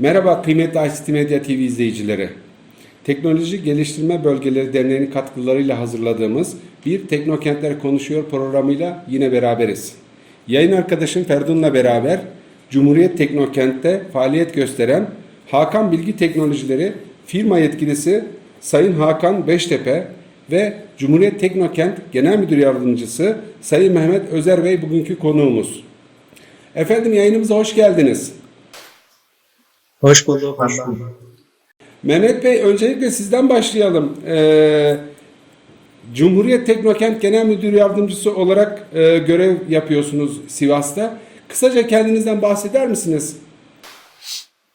Merhaba kıymetli ICT Medya TV izleyicileri. Teknoloji Geliştirme Bölgeleri Derneği'nin katkılarıyla hazırladığımız bir Teknokentler Konuşuyor programıyla yine beraberiz. Yayın arkadaşım Ferdun'la beraber Cumhuriyet Teknokent'te faaliyet gösteren Hakan Bilgi Teknolojileri firma yetkilisi Sayın Hakan Beştepe ve Cumhuriyet Teknokent Genel Müdür Yardımcısı Sayın Mehmet Özer Bey bugünkü konuğumuz. Efendim yayınımıza hoş geldiniz. Hoş bulduk. Hoş bulduk. Mehmet Bey öncelikle sizden başlayalım. Ee, Cumhuriyet Teknokent Genel Müdür Yardımcısı olarak e, görev yapıyorsunuz Sivas'ta. Kısaca kendinizden bahseder misiniz?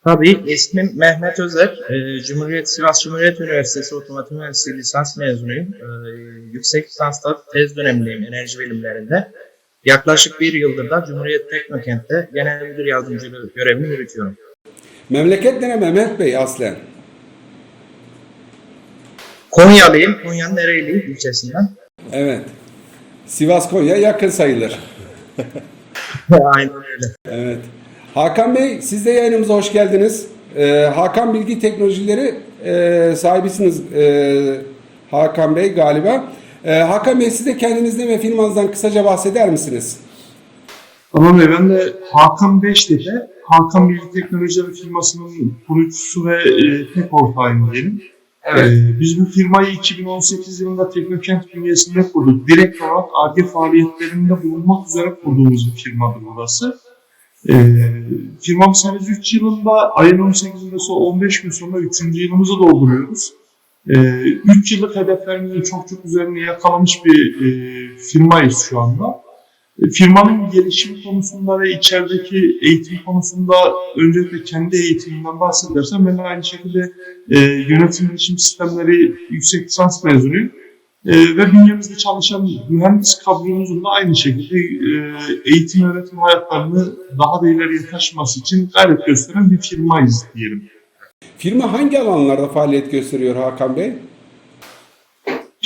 Tabii ismim Mehmet Özer. Ee, Cumhuriyet Sivas Cumhuriyet Üniversitesi Otomotiv Mühendisliği lisans mezunuyum. Ee, yüksek lisansta tez dönemliyim enerji bilimlerinde. Yaklaşık bir yıldır da Cumhuriyet Teknokent'te genel müdür yardımcılığı görevini yürütüyorum. Memleket nere Mehmet Bey aslen? Konyalıyım. Konya'nın Ereğli ilçesinden. Evet. Sivas Konya yakın sayılır. Aynen öyle. Evet. Hakan Bey siz de yayınımıza hoş geldiniz. Ee, Hakan Bilgi Teknolojileri e, sahibisiniz e, Hakan Bey galiba. Ee, Hakan Bey siz de kendinizden ve firmanızdan kısaca bahseder misiniz? Tamam Bey, ben de Hakan Beştepe, Hakan Bilgi Teknolojileri firmasının kurucusu ve e, tek ortağıyım diyelim. Evet. E, biz bu firmayı 2018 yılında Teknokent bünyesinde kurduk. Direkt olarak ARGE faaliyetlerinde bulunmak üzere kurduğumuz bir firmadır burası. E, firmamız henüz 3 yılında ayın 18'inde sonra 15 gün sonra 3. yılımızı dolduruyoruz. 3 yıllık hedeflerimizin çok çok üzerine yakalamış bir e, firmayız şu anda. E, Firmanın gelişim konusunda ve içerideki eğitim konusunda öncelikle kendi eğitimimden bahsedersem ben de aynı şekilde e, yönetim bilişim sistemleri yüksek lisans mezunuyum. E, ve bünyemizde çalışan mühendis kadromuzun da aynı şekilde e, eğitim öğretim hayatlarını daha da ileriye taşıması için gayret gösteren bir firmayız diyelim. Firma hangi alanlarda faaliyet gösteriyor Hakan Bey?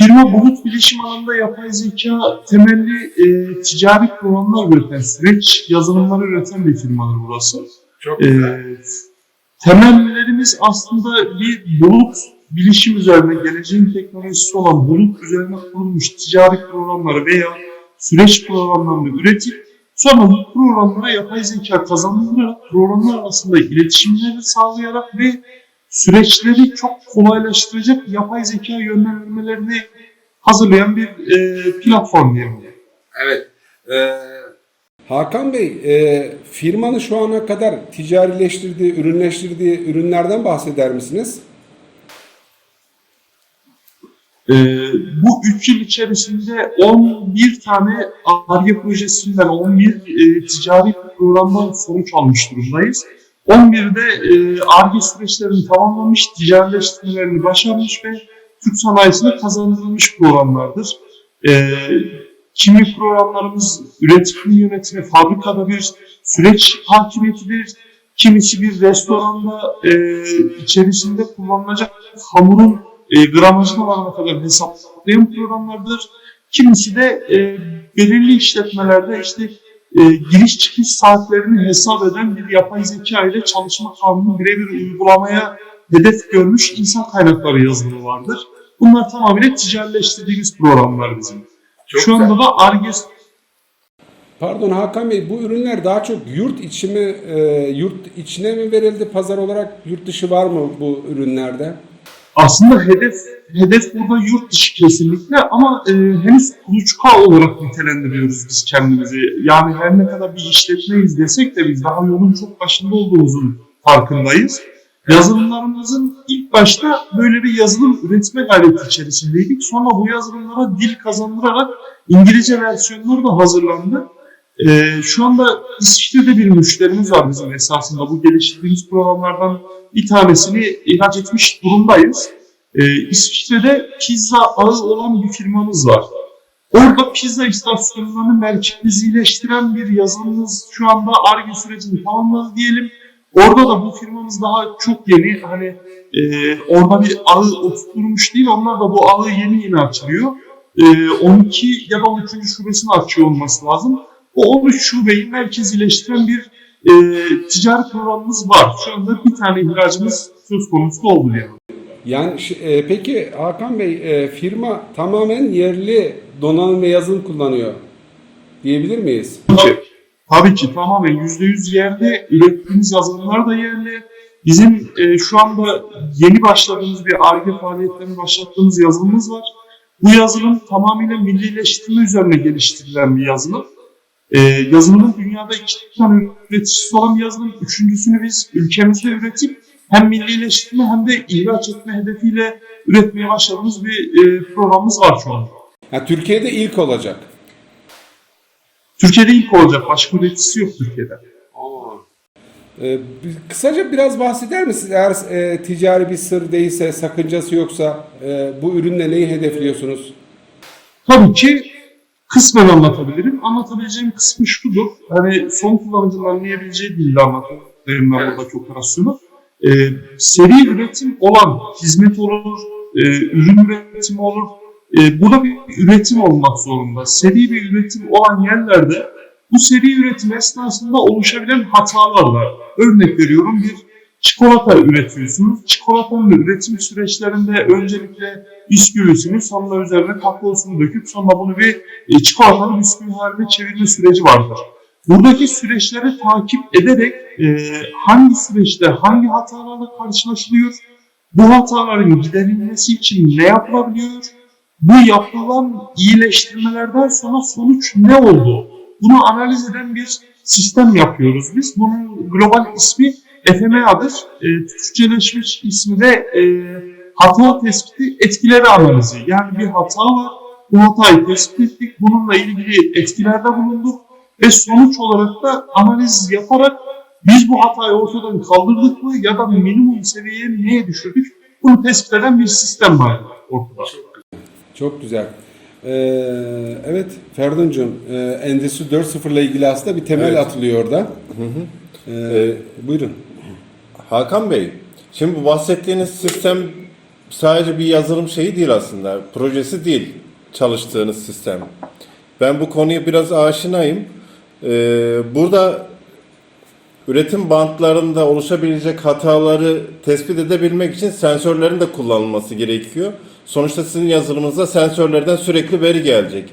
Firma bulut bilişim alanında yapay zeka temelli e, ticari programlar üreten, süreç yazılımları üreten bir firmadır burası. Çok E, temellerimiz aslında bir bulut bilişim üzerine, geleceğin teknolojisi olan bulut üzerine kurulmuş ticari programları veya süreç programlarını üretip sonra bu programlara yapay zeka kazanılarak programlar arasında iletişimleri sağlayarak ve süreçleri çok kolaylaştıracak yapay zeka yönlendirmelerini hazırlayan bir e, platform diyelim. Evet. Hakan Bey, e, firmanın şu ana kadar ticarileştirdiği, ürünleştirdiği ürünlerden bahseder misiniz? E, bu 3 yıl içerisinde 11 tane ARGE projesinden 11 e, ticari programdan sonuç almış durumdayız. 11'de e, ARGE süreçlerini tamamlamış, ticarileştirmelerini başarmış ve Türk sanayisine kazandırılmış programlardır. E, kimi programlarımız üretim yönetimi, fabrikada bir süreç hakimiyetidir. Kimisi bir restoranda e, içerisinde kullanılacak hamurun e, gramajına varana kadar hesaplayan programlardır. Kimisi de e, belirli işletmelerde işte e, giriş çıkış saatlerini hesap eden bir yapay zeka ile çalışma kanunu birebir uygulamaya hedef görmüş insan kaynakları yazılımı vardır. Bunlar tamamıyla ticarileştirdiğimiz programlar bizim. Şu anda da ARGE Pardon Hakan Bey, bu ürünler daha çok yurt içi mi, e, yurt içine mi verildi pazar olarak, yurt dışı var mı bu ürünlerde? Aslında hedef hedef burada yurt dışı kesinlikle ama e, henüz kuluçka olarak nitelendiriyoruz biz kendimizi. Yani her ne kadar bir işletmeyiz desek de biz daha yolun çok başında olduğumuzun farkındayız. Yazılımlarımızın ilk başta böyle bir yazılım üretme gayreti içerisindeydik. Sonra bu yazılımlara dil kazandırarak İngilizce versiyonları da hazırlandı. Ee, şu anda İsviçre'de bir müşterimiz var bizim esasında. Bu geliştirdiğimiz programlardan bir tanesini ihraç etmiş durumdayız. Ee, İsviçre'de pizza ağı olan bir firmamız var. Orada pizza istasyonlarını merkezileştiren bir yazılımımız şu anda ARGE sürecini tamamladı diyelim. Orada da bu firmamız daha çok yeni. Hani e, orada bir ağı oturtmuş değil. Onlar da bu ağı yeni yeni açılıyor. E, 12 ya da 13. şubesini açıyor olması lazım. O 13 şubeyi merkezileştiren bir e, ticari programımız var. Şu anda bir tane ihracımız söz konusu oldu yani. Yani e, peki Hakan Bey e, firma tamamen yerli donanım ve yazılım kullanıyor diyebilir miyiz? Tabii, tabii ki tamamen %100 yerli. Ürettiğimiz yazılımlar da yerli. Bizim e, şu anda yeni başladığımız bir ARGE faaliyetlerini başlattığımız yazılımımız var. Bu yazılım tamamıyla millileştirme üzerine geliştirilen bir yazılım. E, yazılımın dünyada iki tane üreticisi olan bir yazılım. Üçüncüsünü biz ülkemizde üretip hem millileştirme hem de ihraç etme hedefiyle üretmeye başladığımız bir e, programımız var şu anda. Yani Türkiye'de ilk olacak. Türkiye'de ilk olacak. Başka üreticisi yok Türkiye'de. E, bir- kısaca biraz bahseder misiniz? Eğer e, ticari bir sır değilse, sakıncası yoksa e, bu ürünle neyi hedefliyorsunuz? Tabii ki kısmen anlatabilirim. Anlatabileceğim kısmı şudur. Hani son kullanıcının anlayabileceği dilde anlatayım ben buradaki operasyonu. Ee, seri üretim olan hizmet olur, e, ürün üretimi olur. E, burada bir üretim olmak zorunda. Seri bir üretim olan yerlerde bu seri üretim esnasında oluşabilen hatalarla örnek veriyorum bir çikolata üretiyorsunuz. Çikolatanın üretim süreçlerinde öncelikle bisküvisini sonra üzerine kakaosunu döküp sonra bunu bir e, çikolatalı bisküvi haline çevirme süreci vardır. Buradaki süreçleri takip ederek e, hangi süreçte hangi hatalarla karşılaşılıyor, bu hataların giderilmesi için ne yapılabiliyor, bu yapılan iyileştirmelerden sonra sonuç ne oldu? Bunu analiz eden bir sistem yapıyoruz biz. Bunun global ismi FMA'dır. E, Türkçeleşmiş ismi de e, hata tespiti etkileri analizi. Yani bir hata var, bu hatayı tespit ettik, bununla ilgili etkilerde bulunduk ve sonuç olarak da analiz yaparak biz bu hatayı ortadan kaldırdık mı ya da minimum seviyeye neye düşürdük bunu tespit eden bir sistem var ortada. Çok güzel. Ee, evet Ferduncuğum, e, Endüstri 4.0 ile ilgili aslında bir temel Evet. atılıyor orada. Ee, buyurun. Hakan Bey, şimdi bu bahsettiğiniz sistem sadece bir yazılım şeyi değil aslında. Projesi değil çalıştığınız sistem. Ben bu konuya biraz aşinayım. Ee, burada üretim bantlarında oluşabilecek hataları tespit edebilmek için sensörlerin de kullanılması gerekiyor. Sonuçta sizin yazılımınızda sensörlerden sürekli veri gelecek.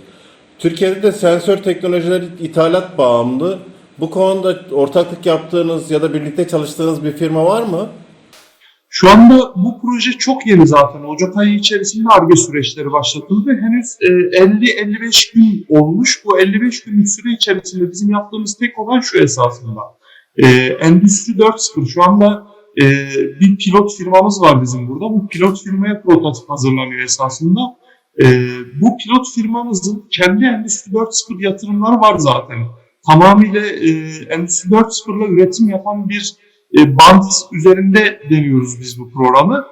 Türkiye'de de sensör teknolojileri ithalat bağımlı. Bu konuda ortaklık yaptığınız ya da birlikte çalıştığınız bir firma var mı? Şu anda bu proje çok yeni zaten. Ocak ayı içerisinde ARGE süreçleri başlatıldı. Henüz e, 50-55 gün olmuş. Bu 55 günlük süre içerisinde bizim yaptığımız tek olan şu esasında. E, Endüstri 4.0 şu anda e, bir pilot firmamız var bizim burada. Bu pilot firmaya prototip hazırlanıyor esasında. E, bu pilot firmamızın kendi Endüstri 4.0 yatırımları var zaten. Tamamıyla e, Endüstri 4.0 ile üretim yapan bir e, üzerinde deniyoruz biz bu programı.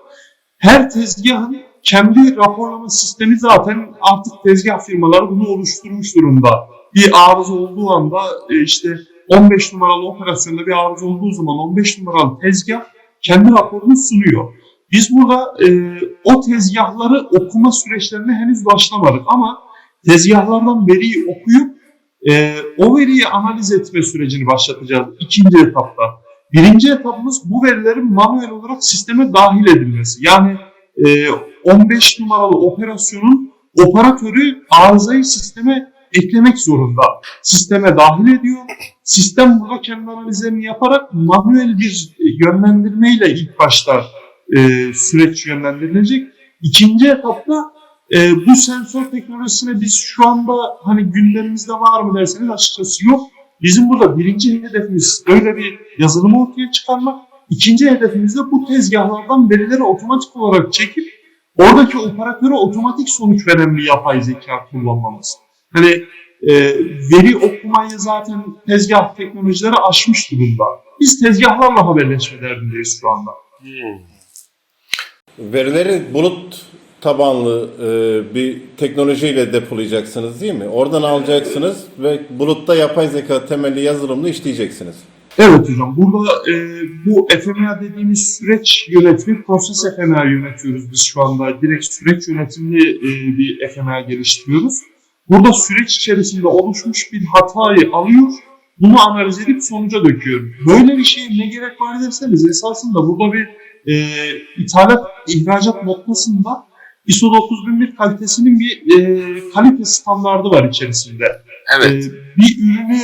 Her tezgahın kendi raporlama sistemi zaten artık tezgah firmaları bunu oluşturmuş durumda. Bir arıza olduğu anda e, işte 15 numaralı operasyonda bir arıza olduğu zaman 15 numaralı tezgah kendi raporunu sunuyor. Biz burada e, o tezgahları okuma süreçlerine henüz başlamadık ama tezgahlardan veriyi okuyup e, o veriyi analiz etme sürecini başlatacağız ikinci etapta. Birinci etapımız bu verilerin manuel olarak sisteme dahil edilmesi. Yani e, 15 numaralı operasyonun operatörü arızayı sisteme eklemek zorunda. Sisteme dahil ediyor. Sistem burada kendi analizlerini yaparak manuel bir yönlendirmeyle ilk başta e, süreç yönlendirilecek. İkinci etapta e, bu sensör teknolojisine biz şu anda hani gündemimizde var mı derseniz açıkçası yok. Bizim burada birinci hedefimiz böyle bir yazılımı ortaya çıkarmak. İkinci hedefimiz de bu tezgahlardan verileri otomatik olarak çekip oradaki operatöre otomatik sonuç veren bir yapay zeka kullanmamız. Hani e, veri okumayı zaten tezgah teknolojileri aşmış durumda. Biz tezgahlarla haberleşme derdindeyiz şu anda. Verileri bulut tabanlı e, bir teknolojiyle depolayacaksınız değil mi? Oradan alacaksınız ve bulutta yapay zeka temelli yazılımla işleyeceksiniz. Evet hocam. Burada e, bu FMA dediğimiz süreç yönetimi, proses FMA yönetiyoruz biz şu anda. Direkt süreç yönetimli e, bir FMA geliştiriyoruz. Burada süreç içerisinde oluşmuş bir hatayı alıyor bunu analiz edip sonuca döküyorum. Böyle bir şeye ne gerek var derseniz esasında burada bir e, ithalat, ihracat noktasında ISO 9001 kalitesinin bir e, kalite standardı var içerisinde. Evet. Ee, bir ürünü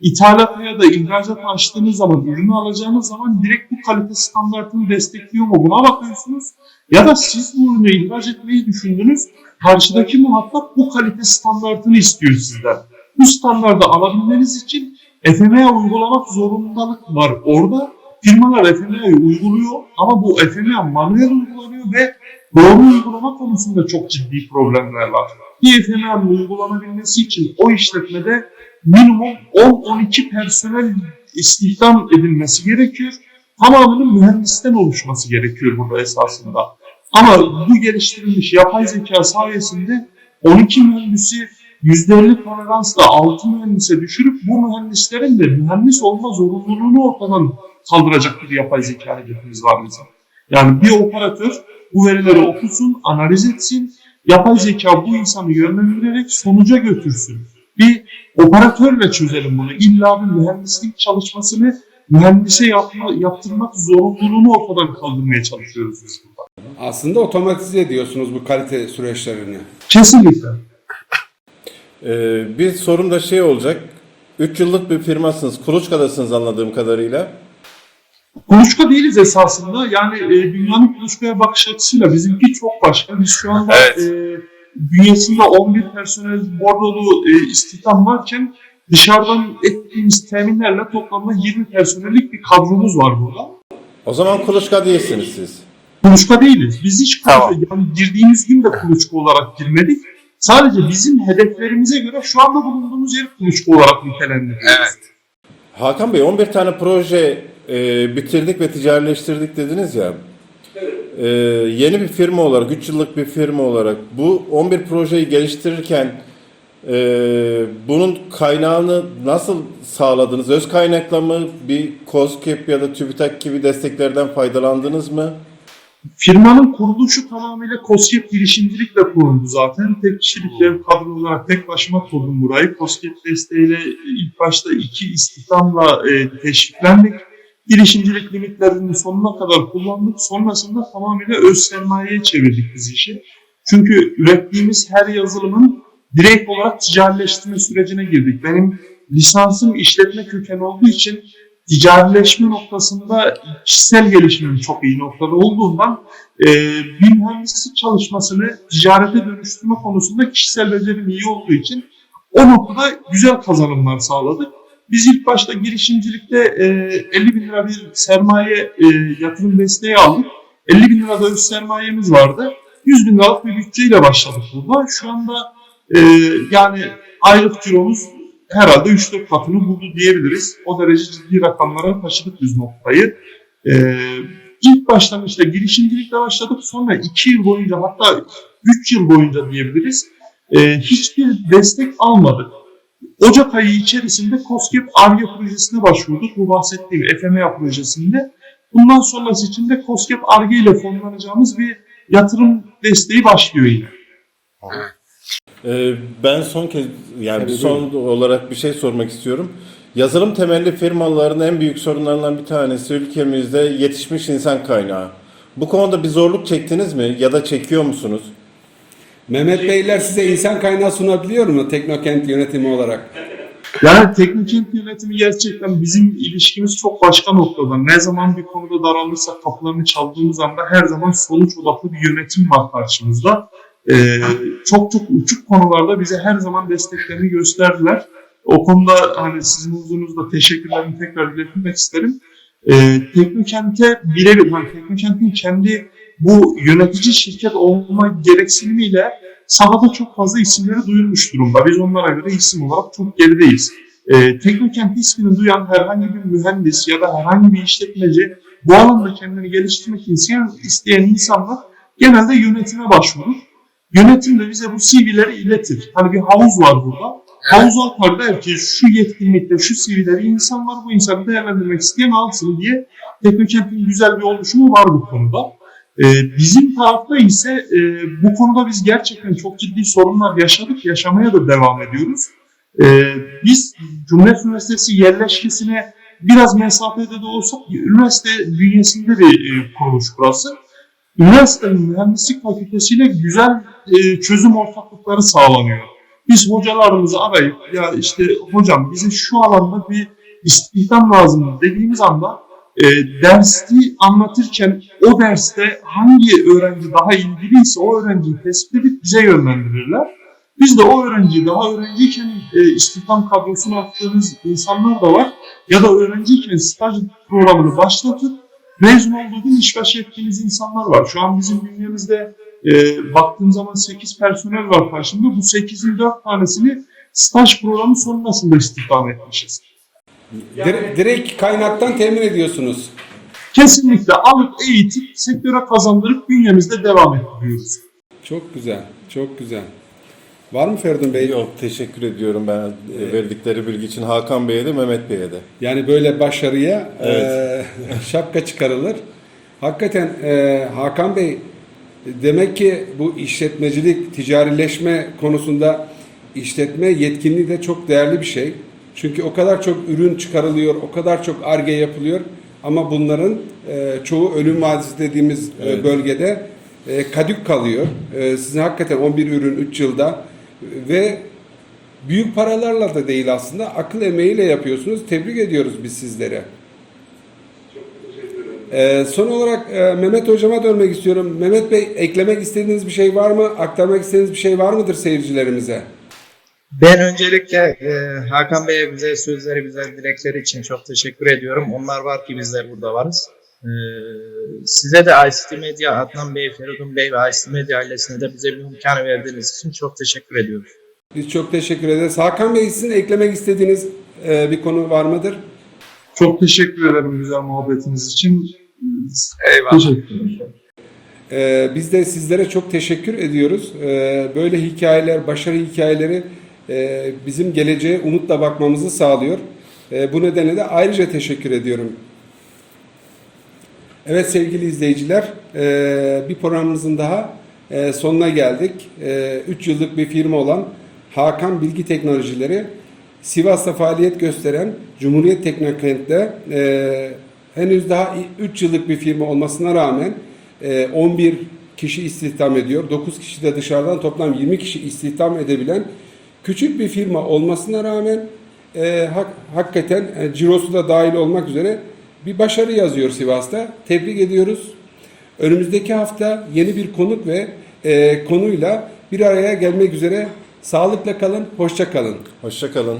ithalata ya da ihracata açtığınız zaman, ürünü alacağınız zaman direkt bu kalite standartını destekliyor mu buna bakıyorsunuz. Ya da siz bu ürünü ihraç etmeyi düşündünüz, karşıdaki muhatap bu kalite standartını istiyor sizden. Bu standardı alabilmeniz için FMEA uygulamak zorundalık var orada. Firmalar FMEA'yı uyguluyor ama bu FMEA manuel uygulanıyor ve doğru uygulama konusunda çok ciddi problemler var bir FMEA'nın uygulanabilmesi için o işletmede minimum 10-12 personel istihdam edilmesi gerekiyor. Tamamının mühendisten oluşması gerekiyor burada esasında. Ama bu geliştirilmiş yapay zeka sayesinde 12 mühendisi %50 toleransla 6 mühendise düşürüp bu mühendislerin de mühendis olma zorunluluğunu ortadan kaldıracak bir yapay zeka hareketimiz var bizim. Yani bir operatör bu verileri okusun, analiz etsin, yapay zeka bu insanı yönlendirerek sonuca götürsün. Bir operatörle çözelim bunu. İlla bir mühendislik çalışmasını mühendise yapma, yaptırmak zorunluluğunu ortadan kaldırmaya çalışıyoruz biz burada. Aslında otomatize ediyorsunuz bu kalite süreçlerini. Kesinlikle. Ee, bir sorum da şey olacak. 3 yıllık bir firmasınız. Kuluçkadasınız anladığım kadarıyla. Kuluçka değiliz esasında. Yani e, dünyanın kuluçkaya bakış açısıyla bizimki çok başka. Biz şu anda Evet. e, bünyesinde 11 personel bordolu e, istihdam varken dışarıdan ettiğimiz teminlerle toplamda 20 personellik bir kadromuz var burada. O zaman kuluçka değilsiniz siz. Kuluçka değiliz. Biz hiç kuluçka, Tamam. yani girdiğimiz gün de kuluçka olarak girmedik. Sadece bizim hedeflerimize göre şu anda bulunduğumuz yeri kuluçka olarak nitelendiriyoruz. Evet. Hakan Bey 11 tane proje e, bitirdik ve ticarileştirdik dediniz ya. E, yeni bir firma olarak, 3 yıllık bir firma olarak bu 11 projeyi geliştirirken e, bunun kaynağını nasıl sağladınız? Öz kaynakla mı bir COSGAP ya da TÜBİTAK gibi desteklerden faydalandınız mı? Firmanın kuruluşu tamamıyla COSGAP girişimcilikle kuruldu zaten. Tek kişilik dev kadro olarak tek başıma kurdum burayı. COSGAP desteğiyle ilk başta iki istihdamla e, teşviklendik. Girişimcilik limitlerini sonuna kadar kullandık. Sonrasında tamamıyla öz sermayeye çevirdik biz işi. Çünkü ürettiğimiz her yazılımın direkt olarak ticarileştirme sürecine girdik. Benim lisansım işletme kökeni olduğu için ticarileşme noktasında kişisel gelişimim çok iyi noktada olduğundan e, bir mühendislik çalışmasını ticarete dönüştürme konusunda kişisel becerim iyi olduğu için o noktada güzel kazanımlar sağladık. Biz ilk başta girişimcilikte e, 50 bin lira bir sermaye e, yatırım desteği aldık. 50 bin lira da öz sermayemiz vardı. 100 bin liralık bir bütçeyle başladık burada. Şu anda e, yani aylık ciromuz herhalde 3-4 katını buldu diyebiliriz. O derece ciddi rakamlara taşıdık biz noktayı. Ee, ilk başlangıçta girişimcilikle başladık. Sonra 2 yıl boyunca hatta 3 yıl boyunca diyebiliriz. e, hiçbir destek almadık. Ocak ayı içerisinde COSGAP ARGE projesine başvurduk. Bu bahsettiğim FMEA projesinde. Bundan sonrası için de COSGAP ARGE ile fonlanacağımız bir yatırım desteği başlıyor yine. Ee, ben son kez yani Tabii, son olarak bir şey sormak istiyorum. Yazılım temelli firmaların en büyük sorunlarından bir tanesi ülkemizde yetişmiş insan kaynağı. Bu konuda bir zorluk çektiniz mi ya da çekiyor musunuz? Mehmet Beyler size insan kaynağı sunabiliyor mu Teknokent yönetimi olarak? Yani teknik yönetimi gerçekten bizim ilişkimiz çok başka noktada. Ne zaman bir konuda daralırsak kapılarını çaldığımız anda her zaman sonuç odaklı bir yönetim var karşımızda. Ee, çok çok uçuk konularda bize her zaman desteklerini gösterdiler. O konuda hani sizin huzurunuzda teşekkürlerimi tekrar iletmek isterim. Ee, Teknokent'e birebir, hani Teknokent'in kendi bu yönetici şirket olma gereksinimiyle sahada çok fazla isimleri duyulmuş durumda. Biz onlara göre isim olarak çok gerideyiz. Ee, Teknokent ismini duyan herhangi bir mühendis ya da herhangi bir işletmeci bu alanda kendini geliştirmek isteyen, isteyen insanlar genelde yönetime başvurur. Yönetim de bize bu CV'leri iletir. Hani bir havuz var burada. Havuza atar der ki şu yetkinlikte şu CV'leri insan var bu insanı değerlendirmek isteyen alsın diye Teknokent'in güzel bir oluşumu var bu konuda. Ee, bizim tarafta ise e, bu konuda biz gerçekten çok ciddi sorunlar yaşadık, yaşamaya da devam ediyoruz. E, biz Cumhuriyet Üniversitesi yerleşkesine biraz mesafede de olsak üniversite bünyesinde bir e, kuruluş burası. Üniversitenin mühendislik fakültesiyle güzel e, çözüm ortaklıkları sağlanıyor. Biz hocalarımızı arayıp ya işte hocam bize şu alanda bir istihdam lazım dediğimiz anda e, dersi anlatırken o derste hangi öğrenci daha ilgiliyse o öğrenciyi tespit edip bize yönlendirirler. Biz de o öğrenciyi daha öğrenciyken e, istihdam kadrosuna attığımız insanlar da var. Ya da öğrenciyken staj programını başlatıp mezun olduğu gün işbaşı ettiğimiz insanlar var. Şu an bizim bünyemizde e, baktığım zaman 8 personel var karşımda. Bu 8'in 4 tanesini staj programı sonrasında istihdam etmişiz. Dire- direkt kaynaktan temin ediyorsunuz. Kesinlikle alıp eğitip sektöre kazandırıp bünyemizde devam ettiriyoruz. Çok güzel, çok güzel. Var mı Feridun Bey? Yok teşekkür ediyorum ben e, verdikleri bilgi için Hakan Bey'e de Mehmet Bey'e de. Yani böyle başarıya Evet. e, şapka çıkarılır. Hakikaten e, Hakan Bey demek ki bu işletmecilik, ticarileşme konusunda işletme yetkinliği de çok değerli bir şey. Çünkü o kadar çok ürün çıkarılıyor, o kadar çok arge yapılıyor ama bunların e, çoğu ölüm vadisi dediğimiz e, Evet. bölgede e, kadük kalıyor. E, sizin hakikaten 11 ürün 3 yılda ve büyük paralarla da değil aslında akıl emeğiyle yapıyorsunuz. Tebrik ediyoruz biz sizlere. Ee, son olarak e, Mehmet Hocama dönmek istiyorum. Mehmet Bey eklemek istediğiniz bir şey var mı? Aktarmak istediğiniz bir şey var mıdır seyircilerimize? Ben öncelikle e, Hakan Bey'e güzel sözleri, güzel dilekleri için çok teşekkür ediyorum. Onlar var ki bizler burada varız. E, size de ICT Medya, Adnan Bey, Feridun Bey ve ICT Medya ailesine de bize bir imkanı verdiğiniz için çok teşekkür ediyoruz. Biz çok teşekkür ederiz. Hakan Bey sizin eklemek istediğiniz e, bir konu var mıdır? Çok teşekkür ederim güzel muhabbetiniz için. Eyvallah. Teşekkür ederim. Ee, biz de sizlere çok teşekkür ediyoruz. Ee, böyle hikayeler, başarı hikayeleri e, bizim geleceğe umutla bakmamızı sağlıyor. E, bu nedenle de ayrıca teşekkür ediyorum. Evet sevgili izleyiciler, e, bir programımızın daha sonuna geldik. 3 yıllık bir firma olan Hakan Bilgi Teknolojileri Sivas'ta faaliyet gösteren Cumhuriyet Teknokent'te henüz daha 3 yıllık bir firma olmasına rağmen e, 11 kişi istihdam ediyor. 9 kişi de dışarıdan toplam 20 kişi istihdam edebilen küçük bir firma olmasına rağmen e, hak, hakikaten e, cirosu da dahil olmak üzere bir başarı yazıyor Sivas'ta. Tebrik ediyoruz. Önümüzdeki hafta yeni bir konuk ve e, konuyla bir araya gelmek üzere. Sağlıkla kalın, hoşça kalın. Hoşça kalın.